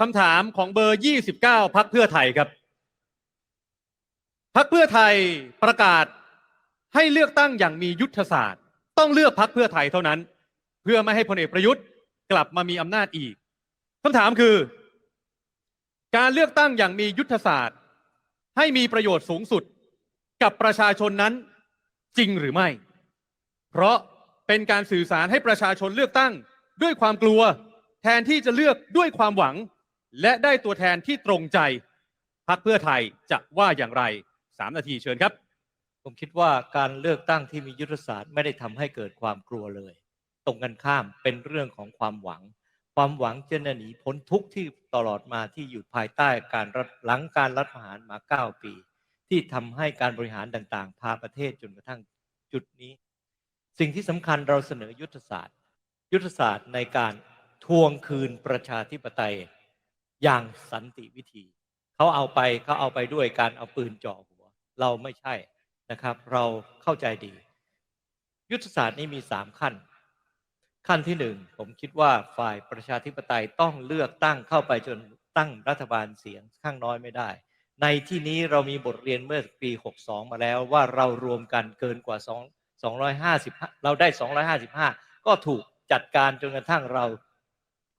คำถามของเบอร์ 29 พักเพื่อไทยครับ พักเพื่อไทยประกาศให้เลือกตั้งอย่างมียุทธศาสตร์ ต้องเลือกพักเพื่อไทยเท่านั้น เพื่อไม่ให้พลเอกประยุทธ์กลับมามีอำนาจอีกคำถามคือ การเลือกตั้งอย่างมียุทธศาสตร์ ให้มีประโยชน์สูงสุดกับประชาชนนั้นจริงหรือไม่ เพราะเป็นการสื่อสารให้ประชาชนเลือกตั้งด้วยความกลัว แทนที่จะเลือกด้วยความหวัง และได้ตัวแทนที่ตรงใจพักเพื่อไทยจะว่าอย่างไรสามนาทีเชิญครับ ผมคิดว่าการเลือกตั้งที่มียุทธศาสตร์ไม่ได้ทำให้เกิดความกลัวเลย ตรงกันข้ามเป็นเรื่องของความหวัง ความหวังจะหนีพ้นทุกข์ที่ตลอดมาที่อยู่ภายใต้การรัฐหลังการรัฐประหารมา 9 ปี ที่ทำให้การบริหารต่างๆ พาประเทศจนกระทั่งจุดนี้ สิ่งที่สำคัญเราเสนอยุทธศาสตร์ ยุทธศาสตร์ในการทวงคืนประชาธิปไตย อย่างสันติวิธี เขาเอาไปเขาเอาไปด้วยการเอาปืนจ่อหัว เราไม่ใช่นะครับ เราเข้าใจดี ยุทธศาสตร์นี้มีสามขั้น ขั้นที่หนึ่งผมคิดว่าฝ่ายประชาธิปไตยต้องเลือกตั้งเข้าไปจนตั้งรัฐบาลเสียงข้างน้อยไม่ได้ ในที่นี้เรามีบทเรียนเมื่อปี 62 มาแล้วว่าเรารวมกันเกินกว่า 2 250 เราได้ 255 ก็ถูกจัดการจนกระทั่งเรา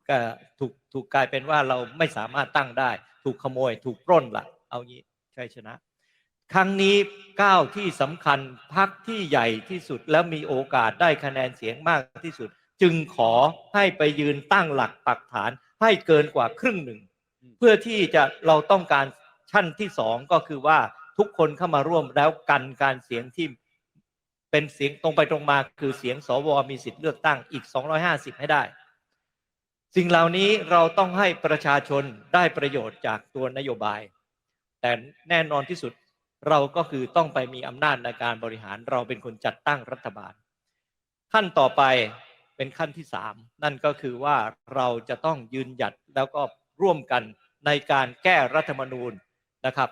ก็ถูกถูกกลายเป็นว่าเราไม่สามารถตั้งได้ ถูกขโมย ถูกปล้นละเอางี้ชัยชนะ ครั้งนี้ก้าวที่สำคัญพักที่ใหญ่ที่สุดแล้วมีโอกาสได้คะแนนเสียงมากที่สุด จึงขอให้ไปยืนตั้งหลักปักฐานให้เกินกว่าครึ่งหนึ่ง เพื่อที่จะเราต้องการชั้นที่สองก็คือว่าทุกคนเข้ามาร่วมแล้วกันการเสียงที่เป็นเสียงตรงไปตรงมาคือเสียงสวมีสิทธิ์เลือกตั้งอีก 250 ให้ได้ สิ่งเหล่านี้เราต้องให้ประชาชนได้ประโยชน์จากตัวนโยบาย แต่แน่นอนที่สุดเราก็คือต้องไปมีอำนาจในการบริหารเราเป็นคนจัดตั้งรัฐบาล ขั้นต่อไปเป็นขั้นที่สามนั่นก็คือว่าเราจะต้องยืนหยัดแล้วก็ร่วมกันในการแก้รัฐธรรมนูญนะครับ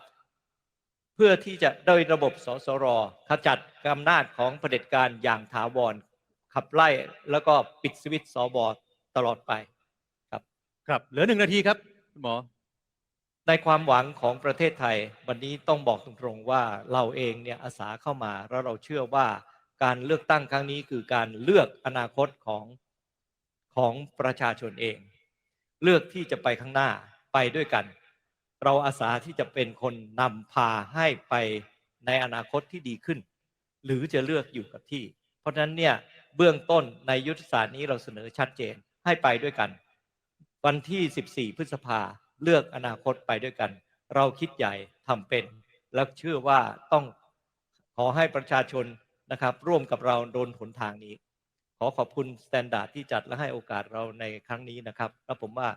เพื่อที่จะโดยระบบสสรขจัดอำนาจของเผด็จการอย่างถาวรขับไล่แล้วก็ปิดสวิตช์สบตลอดไป ครับเหลือหนึ่งนาทีครับคุณหมอ ในความหวังของประเทศไทย วันนี้ต้องบอกตรงๆว่าเราเองเนี่ยอาสาเข้ามาแล้วเราเชื่อว่าการเลือกตั้งครั้งนี้คือการเลือกอนาคตของของประชาชนเอง เลือกที่จะไปข้างหน้าไปด้วยกัน เราอาสาที่จะเป็นคนนำพาให้ไปในอนาคตที่ดีขึ้น หรือจะเลือกอยู่กับที่ เพราะฉะนั้นเนี่ยเบื้องต้นในยุทธศาสตร์นี้เราเสนอชัดเจนให้ไปด้วยกัน วันที่ 14 พฤษภาเลือกอนาคตไปด้วยกัน เราคิดใหญ่ทำเป็น และเชื่อว่าต้องขอให้ประชาชนนะครับ ร่วมกับเราโดนหนทางนี้ ขอขอบคุณสแตนดาร์ดที่จัดและให้โอกาสเราในครั้งนี้นะครับและผมว่า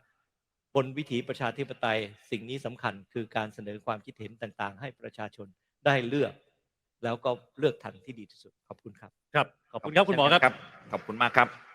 บนวิถีประชาธิปไตยสิ่งนี้สำคัญคือการเสนอความคิดเห็นต่างๆ ให้ประชาชนได้เลือก แล้วก็เลือกทางที่ดีที่สุดขอบคุณครับ ครับ ขอบคุณครับคุณหมอครับ ขอบคุณมากครับ